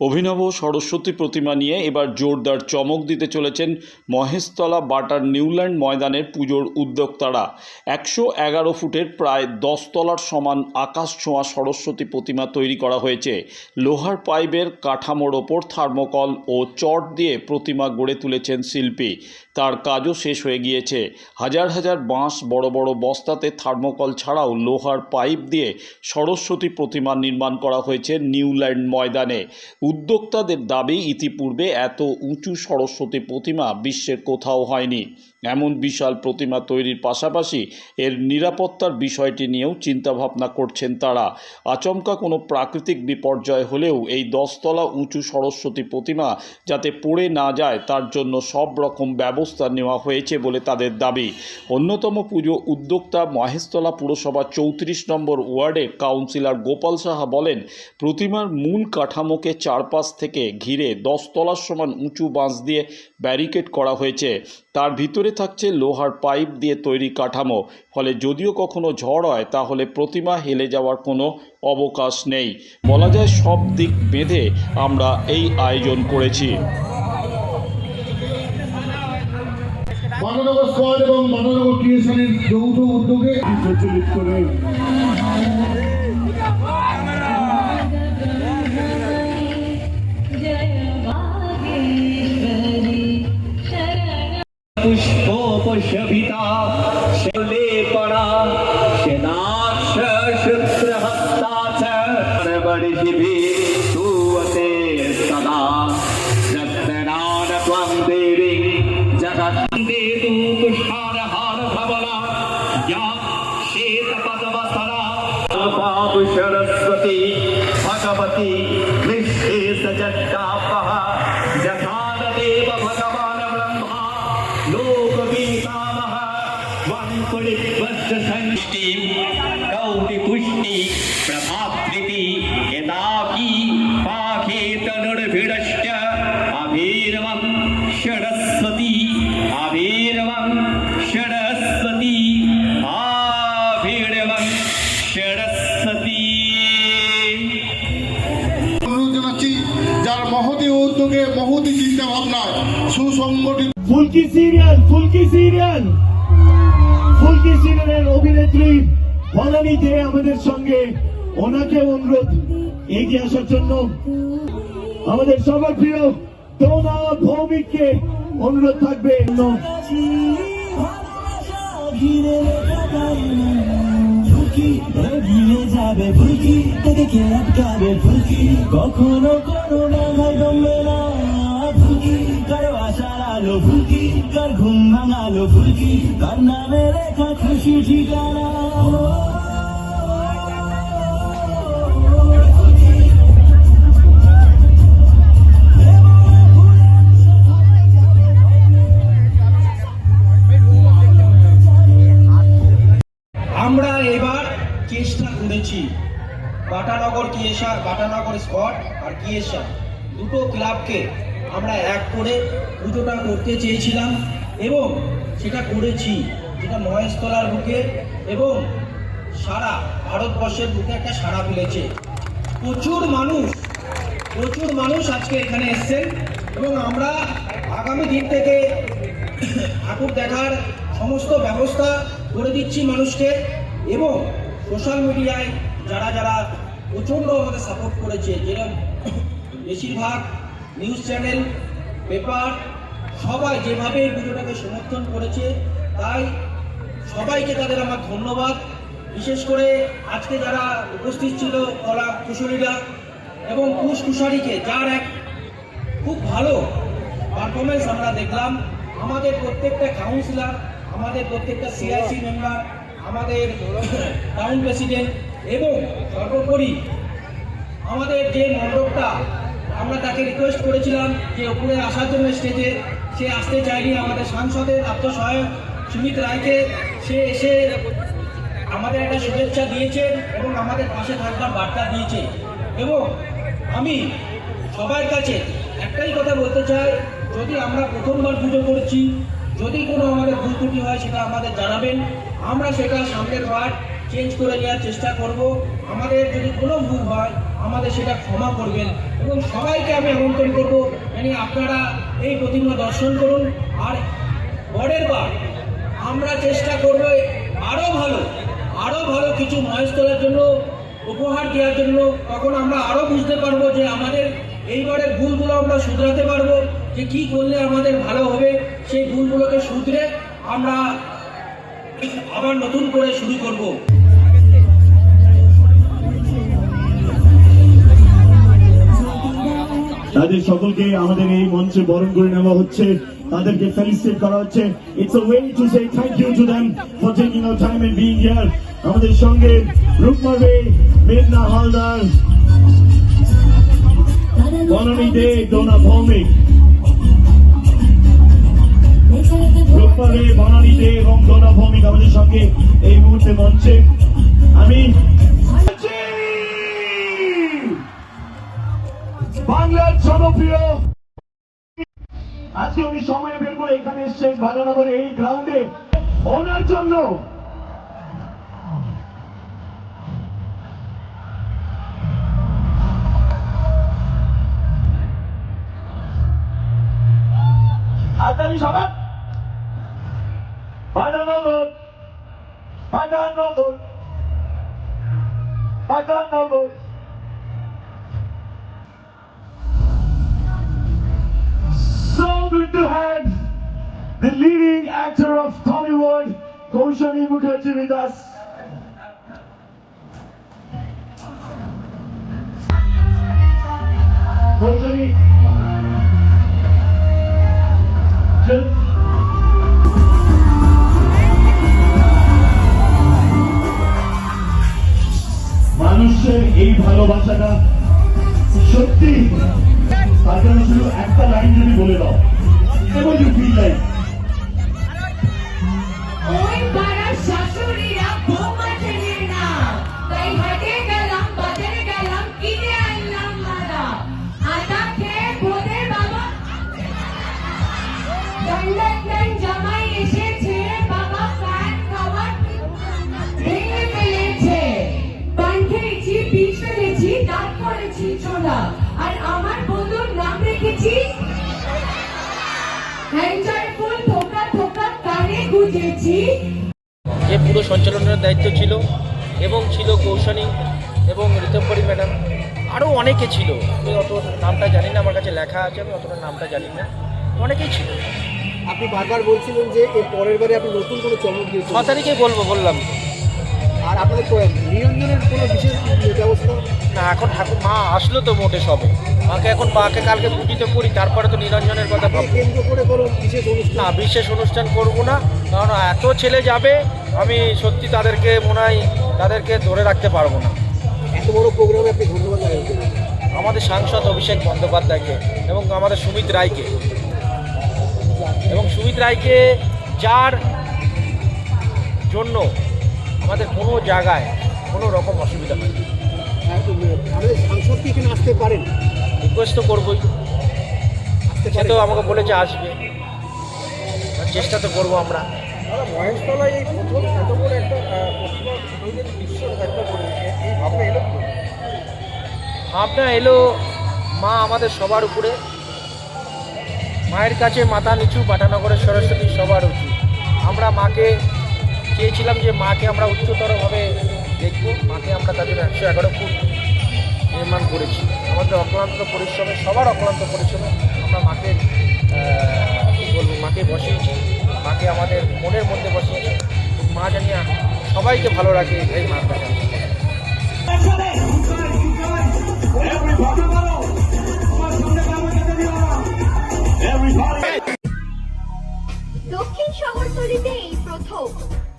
অভিনব সরস্বতী প্রতিমা নিয়ে এবার জোরদার চমক দিতে চলেছেন মহেশতলা বাটার নিউল্যান্ড ময়দানের পুজোর উদ্যোক্তারা। একশো এগারো ফুটের প্রায় দশ তলার সমান আকাশ ছোঁয়া সরস্বতী প্রতিমা তৈরি করা হয়েছে। লোহার পাইপের কাঠামোর ওপর থার্মোকল ও চট দিয়ে প্রতিমা গড়ে তুলেছেন শিল্পী। তার কাজও শেষ হয়ে গিয়েছে। হাজার হাজার বাঁশ বড় বড় বস্তাতে থার্মোকল ছাড়াও লোহার পাইপ দিয়ে সরস্বতী প্রতিমা নির্মাণ করা হয়েছে নিউল্যান্ড ময়দানে। উদ্যোক্তাদের দাবি, ইতিপূর্বে এত উঁচু সরস্বতী প্রতিমা বিশ্বের কোথাও হয়নি। এমন বিশাল প্রতিমা তৈরির পাশাপাশি এর নিরাপত্তার বিষয়টি নিয়েও চিন্তাভাবনা করছেন তারা। আচমকা কোনো প্রাকৃতিক বিপর্যয় হলেও এই দশতলা উঁচু সরস্বতী প্রতিমা যাতে পড়ে না যায়, তার জন্য সব রকম ব্যবস্থা নেওয়া হয়েছে বলে তাদের দাবি। অন্যতম পুজো উদ্যোক্তা মহেশতলা পুরসভা চৌত্রিশ নম্বর ওয়ার্ডের কাউন্সিলর গোপাল সাহা বলেন, প্রতিমার মূল কাঠামোকে চারপাশ থেকে ঘিরে দশতলার সমান উঁচু বাঁশ দিয়ে ব্যারিকেড করা হয়েছে। তার ভিতরে থাকছে লোহার পাইপ দিয়ে তৈরি কাঠামো। ফলে যদিও কখনো ঝড় হয় তাহলে প্রতিমা হেলে যাওয়ার কোনো অবকাশ নেই। বলা যায় সব দিক বেঁধে আমরা এই আয়োজন করেছি। বানানগর স্কোয়াড এবং বানানগর ক্রিয়েশনের যৌথ উদ্যোগে প্রচলিত করে शभिता शले पड़ा शनाश शुत्रहस्ता च बडिशिभि सुवते सदा रत्नान सरस्वती भगवती निःशेष जगतापः जगानदेव भगवान् ब्रह्मा वङ्कुलिवज्रसङ्ष्टि कौटिपुष्टि प्रभाद्रिति यदाकी पाखेतनुर्भिडश्च अभीरवं षडस्वती अभीरवं षडस्वती आभीरवं षडस्वती অনুরোধ জানাচ্ছি যার মহতি উদ্যোগে মহতি চিন্তা ভাবনায় সুসংগঠিত ফুলকি সিরিয়াল ফুলকি সিরিয়াল ফুলকি সিরিয়ালের অভিনেত্রী বনানী দে আমাদের সঙ্গে। ওনাকে অনুরোধ, এগিয়ে আসার জন্য। আমাদের সবার প্রিয় দোনা ভৌমিককে অনুরোধ থাকবে। যাবে ফুলকি তোকে কে আটকাবে ফুলকি কখনো কোনো ডাঙায় দমবে না। আলো ফুলকি, কার ঘুম ভাঙালো ফুলকি, কার নামে লেখা খুশি ঠিকানা? আমরা এবার চেষ্টা করেছি। বাটানগর কিয়েশা বাটানগর স্কট আর কিয়েশা দুটো ক্লাবকে আমরা এক করে পুজোটা করতে চেয়েছিলাম এবং সেটা করেছি। যেটা মহেশতলার বুকে এবং সারা ভারতবর্ষের বুকে একটা সাড়া ফেলেছে। প্রচুর মানুষ প্রচুর মানুষ আজকে এখানে এসছেন এবং আমরা আগামী দিন থেকে ঠাকুর দেখার সমস্ত ব্যবস্থা করে দিচ্ছি মানুষকে এবং সোশ্যাল মিডিয়ায় যারা যারা প্রচণ্ড আমাদের সাপোর্ট করেছে যেরকম বেশিরভাগ নিউজ চ্যানেল, পেপার, সবাই যেভাবে এই পুজোটাকে সমর্থন করেছে, তাই সবাইকে তাদের আমার ধন্যবাদ। বিশেষ করে আজকে যারা উপস্থিত ছিল কলা কুশলীরা এবং কুশ কুশারিকে, যার এক খুব ভালো পারফরমেন্স আমরা দেখলাম। আমাদের প্রত্যেকটা কাউন্সিলর আমাদের প্রত্যেকটা সিআইসি মেম্বার আমাদের টাউন প্রেসিডেন্ট এবং সর্বোপরি আমাদের যে মণ্ডপটা আমরা তাকে রিকোয়েস্ট করেছিলাম যে উপরে আসার জন্য স্টেজে সে আসতে চায়নি আমাদের সাংসদের আত্মসহায়ক সুমিত রায়কে। সে এসে আমাদের একটা শুভেচ্ছা দিয়েছেন এবং আমাদের পাশে থাকবার বার্তা দিয়েছে। এবং আমি সবার কাছে একটাই কথা বলতে চাই, যদি আমরা প্রথমবার পুজো করছি, যদি কোনো আমাদের ভুল ত্রুটি হয় সেটা আমাদের জানাবেন। আমরা সেটা সামনের বার চেঞ্জ করে নেওয়ার চেষ্টা করব। আমাদের যদি কোনো ভুল হয় আমাদের সেটা ক্ষমা করবেন এবং সবাইকে আমি আমন্ত্রণ করব। মানে আপনারা এই প্রতিমা দর্শন করুন। আর পরের বার আমরা চেষ্টা করব আরও ভালো আরও ভালো কিছু মহেশ তোলার জন্য, উপহার দেওয়ার জন্য। তখন আমরা আরও বুঝতে পারব যে আমাদের এইবারের ভুলগুলো আমরা শুধরাতে পারব, যে কি করলে আমাদের ভালো হবে। সেই ভুলগুলোকে শুধরে আমরা আবার নতুন করে শুরু করব। তাদের সকলকে আমাদের এই মঞ্চে বরণ করে নেওয়া হচ্ছে। তাদেরকে ফেলিসিটেট করা হচ্ছে। It's a way to say thank you to them for taking out time and being here আমাদের সঙ্গে রূপমাবে মেঘনা হালদার। বনানী দে, ডোনা ভৌমিক। রূপমাবে বনানী দে এবং ডোনা ভৌমিক আমাদের সঙ্গে এই মুহূর্তে মঞ্চে। আমি জনপ্রিয় আজকে উনি সময় বের করে এখানে এসছেন ভালোনগরে এই গ্রাউন্ডে ওনার জন্য। ভালোনগর। ভালোনগর। ভালোনগর। So good to have the leading actor of Tollywood, Kaushali Mukherjee with us. Kaushali, just মানুষের এই ভালোবাসাটা লাইন যদি যে পুরো সঞ্চালনের দায়িত্ব ছিল এবং ছিল কৌশানী এবং ঋতম্বরী ম্যাডাম আরও অনেকে ছিল। আমি অত নামটা জানি না আমার কাছে লেখা আছে আমি অতটা নামটা জানি না। অনেকেই ছিল। আপনি বারবার বলছিলেন যে এর পরের বারে আপনি নতুন কোনো চমক ছ দিয়েছেন তারিখে বলব বললাম। আর আপনাদের নিরঞ্জনের কোনো বিশেষ ব্যবস্থা? না এখন ঠাকুর মা আসলো তো মোটে সবে। মাকে এখন মাকে কালকে পুজিত করি তারপরে তো নিরঞ্জনের কথা ভাববো। কেন্দ্র করে কোনো বিশেষ অনুষ্ঠান? না বিশেষ অনুষ্ঠান করব না কারণ এত ছেলে যাবে আমি সত্যি তাদেরকে মনে হয় তাদেরকে ধরে রাখতে পারব না। এত বড় প্রোগ্রামে আপনি ধন্যবাদ আমাদের সাংসদ অভিষেক বন্দ্যোপাধ্যায়কে এবং আমাদের সুমিত রায়কে। এবং সুমিত রায়কে যার জন্য আমাদের কোনো জায়গায় কোনো রকম অসুবিধা হয় আমাদের সাংসদ কি এখানে আসতে পারেন? রিকোয়েস্ট তো করবোই। সে তো আমাকে বলেছে আসবে। আর চেষ্টা তো করব আমরা। মহেশতলায় এই প্রথম এত বড় একটা বিশ্ব একটা এই ভাবনা এলো ভাবনা এলো মা আমাদের সবার উপরে। মায়ের কাছে মাথা নিচু বাটানগরের সরস্বতী সবার উঁচু আমরা মাকে চেয়েছিলাম যে মাকে আমরা উচ্চতরভাবে দেখব। মাকে আমরা তাদের একশো এগারো ফুট নির্মাণ করেছি। আমাদের অক্লান্ত পরিশ্রমে, সবার অক্লান্ত পরিশ্রমে আমরা মাকে কী বলব, মাকে বসিয়েছি। মাকে আমাদের মনের মধ্যে বসিয়েছি। মা জানি সবাইকে ভালো রাখে এই কাছে দক্ষিণ শহরতলিতে এই প্রথম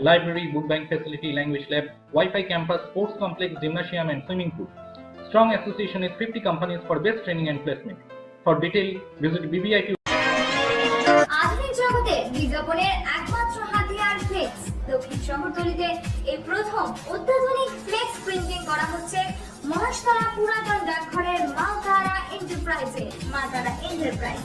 library, book bank facility, language lab, Wi-Fi campus, sports complex, gymnasium, and swimming pool. Strong association with 50 companies for best training and placement. For detail, visit হচ্ছে মহেশতলা পুরাতন ডাকঘরের মাতারা এন্টারপ্রাইজে মাতারা এন্টারপ্রাইজ